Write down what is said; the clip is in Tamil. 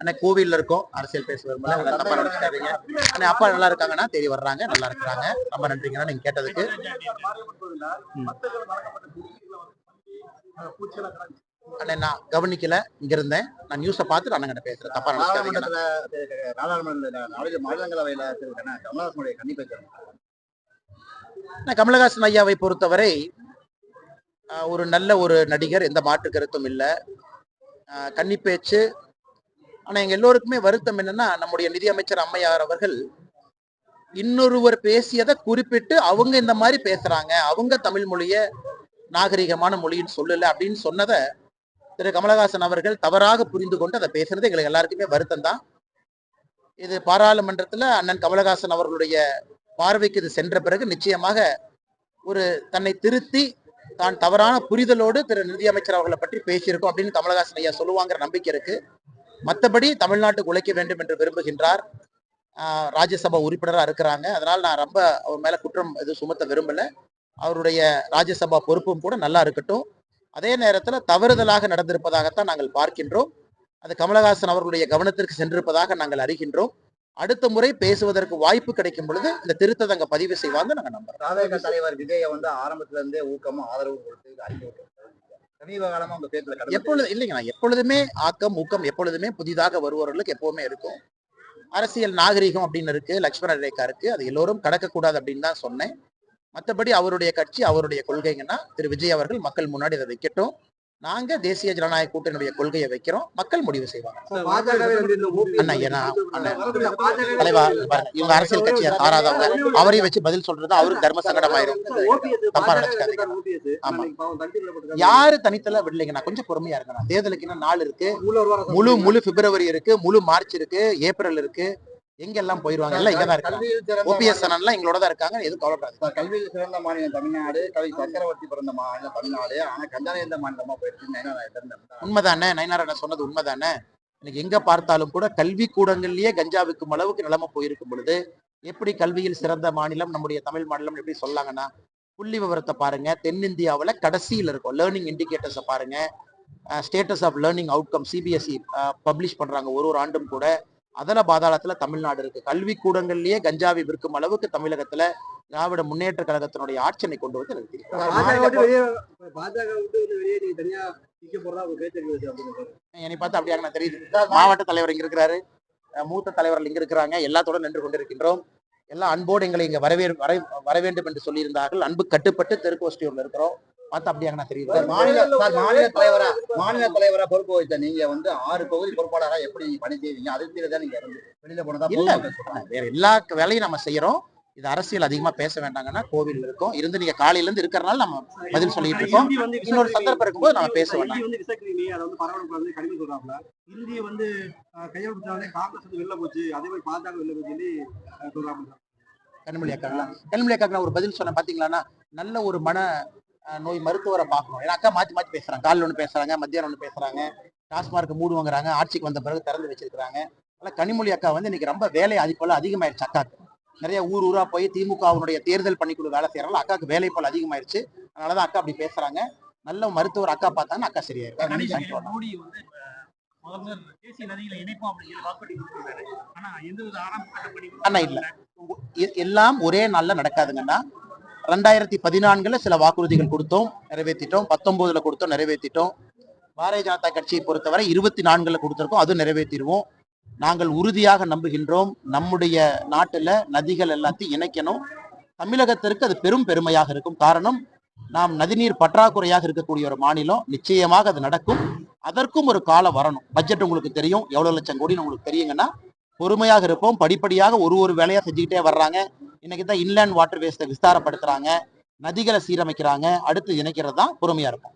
அண்ணா கோவில்ல இருக்கோம். அரசியல் பேச விரும்பல அதெல்லாம் தப்பா நினைச்சுக்காதீங்க. அப்பா நல்லா இருக்காங்கன்னா தேடி வர்றாங்க. நல்லா இருக்கிறாங்க. ரொம்ப நன்றிங்கண்ணா நீங்க கேட்டதுக்கு. அண்ணா நான் கவனிக்கல. இங்க இருந்தேன். நான் நியூஸை பார்த்துட்டு அண்ணன் பேசுறேன். தப்பா நினைச்சுக்காதீங்க. நாடாளுமன்ற நாடாளு மாநிலங்களவையில கமலஹாசனுடைய கண்டிப்பை நான் கமலஹாசன் ஐயாவை பொறுத்தவரை ஒரு நல்ல ஒரு நடிகர். எந்த மாற்று கருத்தும் இல்லை. கன்னிப்பேச்சு ஆனா எங்க எல்லோருக்குமே வருத்தம் என்னன்னா நம்முடைய நிதியமைச்சர் அம்மையார் அவர்கள் இன்னொருவர் பேசியதை குறிப்பிட்டு அவங்க இந்த மாதிரி பேசுறாங்க. அவங்க தமிழ் மொழிய நாகரிகமான மொழின்னு சொல்லல அப்படின்னு சொன்னதை திரு. கமலஹாசன் அவர்கள் தவறாக புரிந்து கொண்டு அதை பேசுறது எங்களுக்கு எல்லாருக்குமே வருத்தம் தான். இது பாராளுமன்றத்துல அண்ணன் கமலஹாசன் அவர்களுடைய பார்வைக்கு இது சென்ற பிறகு நிச்சயமாக ஒரு தன்னை திருத்தி தான் தவறான புரிதலோடு திரு. நிதியமைச்சர் அவர்களை பற்றி பேசியிருக்கோம் அப்படின்னு கமலஹாசன் ஐயா சொல்லுவாங்கிற நம்பிக்கை இருக்கு. மற்றபடி தமிழ்நாட்டுக்கு உழைக்க வேண்டும் என்று விரும்புகின்றார். ராஜ்யசபா உறுப்பினராக இருக்கிறாங்க. அதனால் நான் ரொம்ப அவர் மேல குற்றம் எதுவும் சுமத்த விரும்பல. அவருடைய ராஜ்யசபா பொறுப்பும் கூட நல்லா இருக்கட்டும். அதே நேரத்தில் தவறுதலாக நடந்திருப்பதாகத்தான் நாங்கள் பார்க்கின்றோம். அது கமலஹாசன் அவர்களுடைய கவனத்திற்கு சென்றிருப்பதாக நாங்கள் அறிகின்றோம். அடுத்த முறை பேசுவதற்கு வாய்ப்பு கிடைக்கும் பொழுது இந்த திருத்தத்தை அங்க பதிவு செய்வாங்க நாங்க நம்புறோம். தலைவர் விஜய வந்து ஆரம்பத்துல இருந்தே ஊக்கமும் ஆதரவும் கொடுத்து அறிக்கை சமீப காலமா உங்க பேர்ல கடந்த எப்பொழுது இல்லைங்க நான் எப்பொழுதுமே ஆக்கம் ஊக்கம் எப்பொழுதுமே புதிதாக வருபவர்களுக்கு எப்பவுமே இருக்கும். அரசியல் நாகரிகம் அப்படின்னு இருக்கு லட்சுமண ரேகா இருக்கு அது எல்லோரும் கடக்கக்கூடாது அப்படின்னு தான் சொன்னேன். மற்றபடி அவருடைய கட்சி அவருடைய கொள்கைங்கன்னா திரு. விஜய் அவர்கள் மக்கள் முன்னாடி அதை வைக்கட்டும். நாங்க தேசிய ஜனநாயக கூட்டணியுடைய கொள்கையை வைக்கிறோம். மக்கள் முடிவு செய்வாங்க. தலைவா இவங்க அரசியல் கட்சியை சாராதவங்க அவரையும் வச்சு பதில் சொல்றது அவருக்கு தர்ம சங்கடமாயிரும். தப்பா நினைச்சுக்காதீங்க. ஆமா. யாரு தனித்தல விடலைங்க? நான் கொஞ்சம் பொறுமையா இருக்கேன். தேர்தலுக்கு இன்னும் நாள் இருக்கு. முழு முழு பிப்ரவரி இருக்கு. முழு மார்ச் இருக்கு. ஏப்ரல் இருக்கு. எங்க எல்லாம் போயிருவாங்க எல்லாம் இங்க தான் இருக்காங்க ஓபிஎஸ் எல்லாம் எங்களோட தான் இருக்காங்க எதுவும் கவலைப்படாது கல்வியில் சிறந்த மாநிலம் தமிழ்நாடு கவி சக்கரவர்த்தி பிறந்த மாநிலம் தமிழ்நாடு. ஆனா கஞ்சானந்த மாநிலமா போயிடுச்சு. உண்மைதானே? நயனார் என்ன சொன்னது உண்மைதானே? இன்னைக்கு எங்க பார்த்தாலும் கூட கல்வி கூடங்கள்லயே கஞ்சா விற்கும் அளவுக்கு நிலைமை போயிருக்கும் பொழுது எப்படி கல்வியில் சிறந்த மாநிலம் நம்முடைய தமிழ் மாநிலம் எப்படி சொல்லாங்கன்னா புள்ளி விவரத்தை பாருங்க. தென்னிந்தியாவுல கடைசியில் இருக்கும். லேர்னிங் இண்டிகேட்டர்ஸை பாருங்க. Status of learning outcome CBSE publish பண்றாங்க. ஒரு ஒரு ஆண்டும் கூட அதல பாதாளத்துல தமிழ்நாடு இருக்கு. கல்வி கூடங்கள்லயே கஞ்சாவை விற்கும் அளவுக்கு தமிழகத்துல திராவிட முன்னேற்ற கழகத்தினுடைய ஆட்சியை கொண்டு வந்து என்னை பார்த்து அப்படியா நான் தெரியுது. மாவட்ட தலைவர் இங்க இருக்கிறாரு. மூத்த தலைவர்கள் இங்க இருக்கிறாங்க. எல்லாத்தோட நின்று கொண்டிருக்கின்றோம். எல்லாம் அன்போடு எங்களை இங்க வரவே வர வேண்டும் என்று சொல்லியிருந்தார்கள். அன்பு கட்டுப்பட்டு தெற்கோஸ்டியூர்ல இருக்கிறோம். பார்த்து அப்படியா நான் தெரியுது. மாநில சார், மாநில தலைவரா மாநில தலைவரா பொறுப்பு வகித்த நீங்க வந்து ஆறு தொகுதி பொறுப்பாளரா எப்படி நீங்க பணி செய்வீங்க? அதிருப்தியில தான் நீங்க இருந்து வெளியில போனதா இல்ல. பொதுமக்கள் சொல்றாங்க. வேற எல்லா வேலையும் நம்ம செய்யறோம். இது அரசியல் அதிகமா பேச வேண்டாங்கன்னா கோவில் இருக்கோம். இருந்து நீங்க காலையில இருந்து இருக்கிறனால நம்ம பதில் சொல்லிட்டு இருக்கோம். இன்னொரு சந்தர்ப்பம் இருக்கும்போது நம்ம பேச வேண்டாம். வந்து விசக்கிரிமி அதை வந்து பரவலுக்கு வந்து கடிமை சொல்றாப்ல இந்திய வந்து கையெழுத்தாலே காங்கிரஸ் வந்து வெளில போச்சு. அதே மாதிரி பாஜக வெளில போச்சு சொல்லி சொல்றாங்க கண்மொழி அக்காங்களா? கண்மொழி அக்காக்கு நான் ஒரு பதில் சொன்னேன். பாத்தீங்களாண்ணா? நல்ல ஒரு மன நோய் மருத்துவரை பார்க்கணும். ஏன்னா அக்கா மாத்தி மாத்தி பேசுறாங்க. காலைல ஒன்று பேசுறாங்க மத்தியானம் ஒன்று பேசுறாங்க. டாஸ்மார்க் மூடு வாங்குறாங்க ஆட்சிக்கு வந்த பிறகு திறந்து வச்சிருக்காங்க அதனால கனிமொழி அக்கா வந்து இன்னைக்கு ரொம்ப வேலை அதிகப்போல அதிகமாயிருச்சு அக்காக்கு. நிறைய ஊர் ஊரா போய் திமுகவினுடைய தேர்தல் பணிக்குழு வேலை செய்யறாங்க அக்காக்கு வேலை போல அதிகமாயிருச்சு. அதனாலதான் அக்கா அப்படி பேசுறாங்க. நல்ல மருத்துவர் அக்கா பார்த்தாங்கன்னா அக்கா சரியாயிருக்கும். மோடி வந்து தேசிய நதிகளை இணைப்போம் வாக்குறுதி ஆனா எந்த ஆரம்ப கட்ட எ- எல்லாம் ஒரே நாள்ல நடக்காதுங்கண்ணா. ரெண்டாயிரத்தி பதினான்குல சில வாக்குறுதிகள் கொடுத்தோம் நிறைவேற்றிட்டோம். பத்தொன்பதுல கொடுத்தோம் நிறைவேற்றிட்டோம். பாரதிய ஜனதா கட்சியை பொறுத்தவரை இருபத்தி நான்குல கொடுத்திருக்கோம் அதுவும் நிறைவேற்றிடுவோம். நாங்கள் உறுதியாக நம்புகின்றோம் நம்முடைய நாட்டுல நதிகள் எல்லாத்தையும் இணைக்கணும். தமிழகத்திற்கு அது பெரும் பெருமையாக இருக்கும். காரணம் நாம் நதிநீர் பற்றாக்குறையாக இருக்கக்கூடிய ஒரு மாநிலம். நிச்சயமாக அது நடக்கும். அதற்கும் ஒரு காலம் வரணும். பட்ஜெட் உங்களுக்கு தெரியும். எவ்வளவு லட்சம் கோடின்னு உங்களுக்கு தெரியுங்கன்னா பொறுமையாக இருப்போம். படிப்படியாக ஒரு ஒரு வேலையா செஞ்சுக்கிட்டே வர்றாங்க. இன்னைக்கு தான் இன்லேண்ட் வாட்டர் வேஸ்ட்டை விஸ்தாரப்படுத்துறாங்க நதிகளை சீரமைக்கிறாங்க அடுத்து இணைக்கிறது தான் பொறுமையா இருக்கும்.